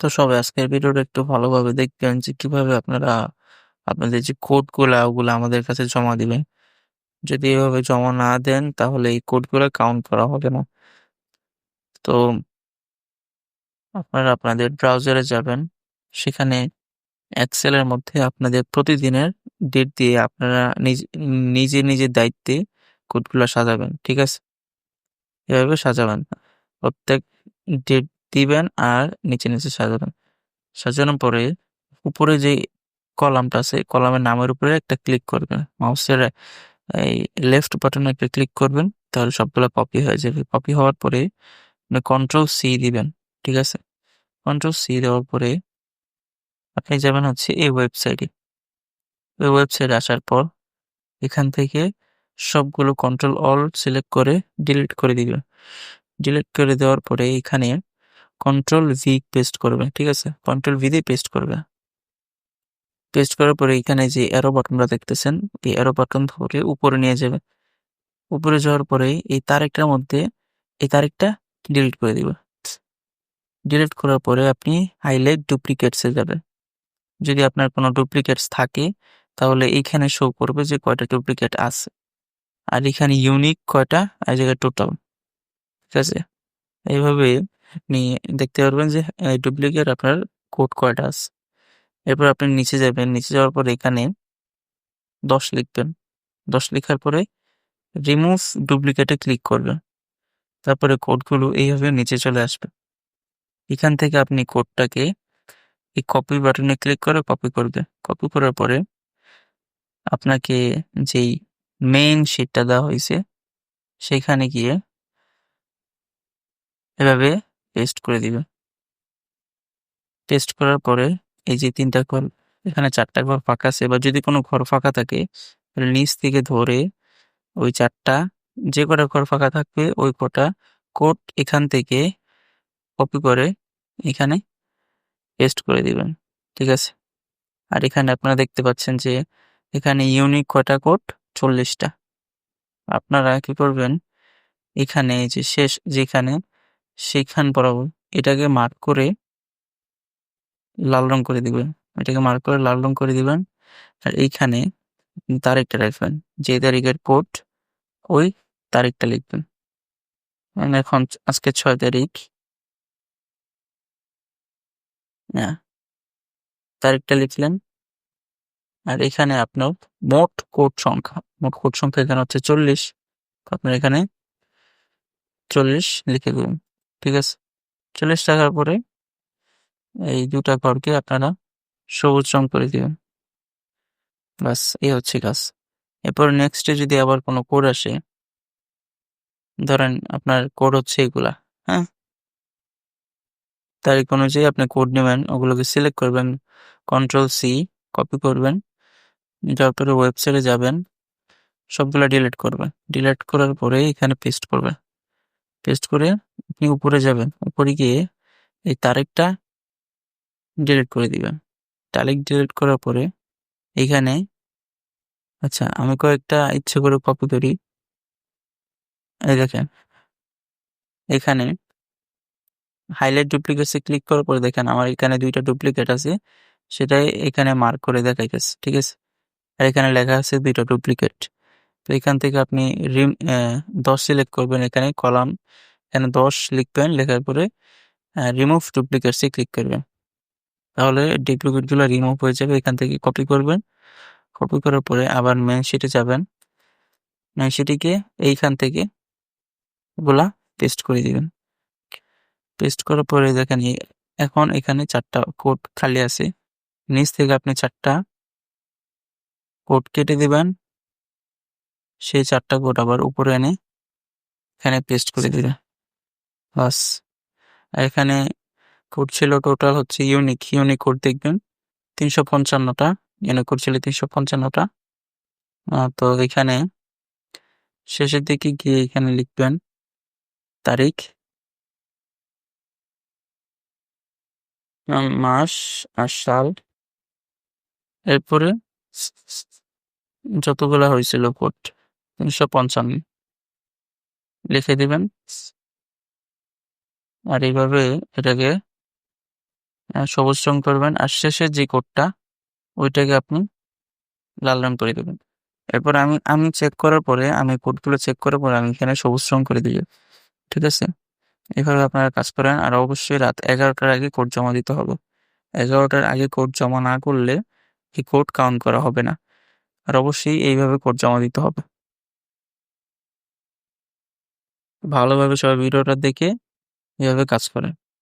তো সবাই আজকের ভিডিওটা একটু ভালোভাবে দেখবেন যে কীভাবে আপনারা আপনাদের যে কোডগুলা ওগুলো আমাদের কাছে জমা দিবেন। যদি এভাবে জমা না দেন, তাহলে এই কোডগুলো কাউন্ট করা হবে না। তো আপনারা আপনাদের ব্রাউজারে যাবেন। সেখানে এক্সেলের মধ্যে আপনাদের প্রতিদিনের ডেট দিয়ে আপনারা নিজে নিজের দায়িত্বে কোডগুলো সাজাবেন, ঠিক আছে? এভাবে সাজাবেন। প্রত্যেক ডেট দিবেন আর নিচে নিচে সাজাবেন। সাজানোর পরে উপরে যে কলামটা আছে, কলামের নামের উপরে একটা ক্লিক করবেন। মাউসের, এই লেফট বাটনে একটা ক্লিক করবেন, তাহলে সবগুলো কপি হয়ে যাবে। কপি হওয়ার পরে কন্ট্রোল সি দিবেন, ঠিক আছে? কন্ট্রোল সি দেওয়ার পরে আপনি যাবেন হচ্ছে এই ওয়েবসাইটে ওই ওয়েবসাইটে আসার পর এখান থেকে সবগুলো কন্ট্রোল অল সিলেক্ট করে ডিলিট করে দিবেন। ডিলিট করে দেওয়ার পরে এখানে কন্ট্রোল ভি পেস্ট করবে, ঠিক আছে? কন্ট্রোল ভি দিয়ে পেস্ট করবে। পেস্ট করার পরে এখানে যে অ্যারো বাটনটা দেখতেছেন, এই অ্যারো বাটন ধরে উপরে নিয়ে যাবে। উপরে যাওয়ার পরে এই তারিখটার মধ্যে এই তারিখটা ডিলিট করে দিবে। ডিলিট করার পরে আপনি হাইলাইট ডুপ্লিকেটসে যাবেন। যদি আপনার কোনো ডুপ্লিকেটস থাকে, তাহলে এইখানে শো করবে যে কয়টা ডুপ্লিকেট আছে। আর এখানে ইউনিক কয়টা আর জায়গায় টোটাল ঠিক আছে? এইভাবে আপনি দেখতে পারবেন যে ডুপ্লিকেট আপনার কোড কয়টা আছে? এরপর আপনি নিচে যাবেন, নিচে যাওয়ার পর এখানে দশ লিখবেন। দশ লেখার পরে রিমুভ ডুপ্লিকেটে ক্লিক করবেন। তারপরে কোডগুলো এইভাবে নিচে চলে আসবে। এখান থেকে আপনি কোডটাকে এই কপি বাটনে ক্লিক করে কপি করবে। কপি করার পরে আপনাকে যেই মেইন শিটটা দেওয়া হয়েছে, সেখানে গিয়ে এভাবে পেস্ট করে দিবে। পেস্ট করার পরে এই যে তিনটা ঘর, এখানে চারটা ঘর ফাঁকা আছে। বা যদি কোনো ঘর ফাঁকা থাকে, তাহলে নিচ থেকে ধরে ওই চারটা, যে কটা ঘর ফাঁকা থাকবে, ওই কটা কোড এখান থেকে কপি করে এখানে পেস্ট করে দিবেন। ঠিক আছে? আর এখানে আপনারা দেখতে পাচ্ছেন যে এখানে ইউনিক কটা কোড চল্লিশটা। আপনারা কি করবেন? এখানে যে শেষ, যেখানে সেখান বরাবর এটাকে মার্ক করে লাল রং করে দিবেন। এটাকে মার্ক করে লাল রং করে দিবেন আর এইখানে তারিখটা রাখবেন। যে তারিখের কোড ওই তারিখটা লিখবেন। মানে এখন আজকে ছয় তারিখ। হ্যাঁ তারিখটা লিখলেন। আর এখানে আপনার মোট কোড সংখ্যা, মোট কোড সংখ্যা এখানে হচ্ছে চল্লিশ। আপনার এখানে চল্লিশ লিখে দেবেন। ঠিক আছে? চল্লিশ টাকার পরে এই দুটা ঘরকে আপনারা সবুজ রং করে দিবেন। বাস এই হচ্ছে কাজ। এরপর নেক্সটে যদি আবার কোনো কোড আসে, ধরেন আপনার কোড হচ্ছে এগুলা হ্যাঁ? তারিখ অনুযায়ী আপনি কোড নেবেন, ওগুলোকে সিলেক্ট করবেন কন্ট্রোল সি কপি করবেন তারপরে ওয়েবসাইটে যাবেন, সবগুলো ডিলিট করবেন। ডিলিট করার পরে এখানে পেস্ট করবেন। পেস্ট করে আপনি উপরে যাবেন। উপরে গিয়ে এই তারিখটা ডিলিট করে দিবেন। তারিখ ডিলিট করার পরে এইখানে আচ্ছা আমি কয়েকটা ইচ্ছে করে কপি করি। এই দেখেন, এখানে হাইলাইট ডুপ্লিকেটসে ক্লিক করার পরে দেখেন আমার এখানে দুইটা ডুপ্লিকেট আছে, সেটাই এখানে মার্ক করে দেখাইতেছে, ঠিক আছে? আর এখানে লেখা আছে দুইটা ডুপ্লিকেট তো এখান থেকে আপনি রিম দশ সিলেক্ট করবেন এখানে কলাম, এখানে দশ লিখবেন, লেখার পরে রিমুভ ডুপ্লিকেটসে ক্লিক করবেন। তাহলে ডুপ্লিকেটগুলো রিমুভ হয়ে যাবে, এখান থেকে কপি করবেন। কপি করার পরে আবার মেন শিটে যাবেন। মেন শিটিকে এইখান থেকে ওগুলা পেস্ট করে দিবেন। পেস্ট করার পরে দেখেন এখন এখানে চারটা কোড খালি আছে। নিচ থেকে আপনি চারটা কোড কেটে দিবেন। সেই চারটা কোড আবার উপরে এনে এখানে পেস্ট করে দিবেন বাস। এখানে কোড ছিল টোটাল হচ্ছে ইউনিক ইউনিক কোড দেখবেন। তিনশো পঞ্চান্নটা। ইউনিক কোড ছিল তিনশো পঞ্চান্নটা। তো এখানে শেষের দিকে গিয়ে এখানে লিখবেন তারিখ মাস আর সাল। এরপরে যতগুলা হয়েছিল কোড তিনশো পঞ্চান্ন। লিখে দিবেন। আর এইভাবে এটাকে সবুজ রং করবেন। আর শেষের যে কোডটা, ওইটাকে আপনি লাল রং করে দেবেন। এরপর আমি আমি চেক করার পরে, আমি কোডগুলো চেক করার পরে আমি এখানে সবুজ রং করে দিই ঠিক আছে? এভাবে আপনারা কাজ করেন। আর অবশ্যই রাত এগারোটার আগে কোড জমা দিতে হবে। এগারোটার আগে কোড জমা না করলে এই কোড কাউন্ট করা হবে না। আর অবশ্যই এইভাবে কোড জমা দিতে হবে। ভালোভাবে সবাই ভিডিওটা দেখে এভাবে কাজ করেন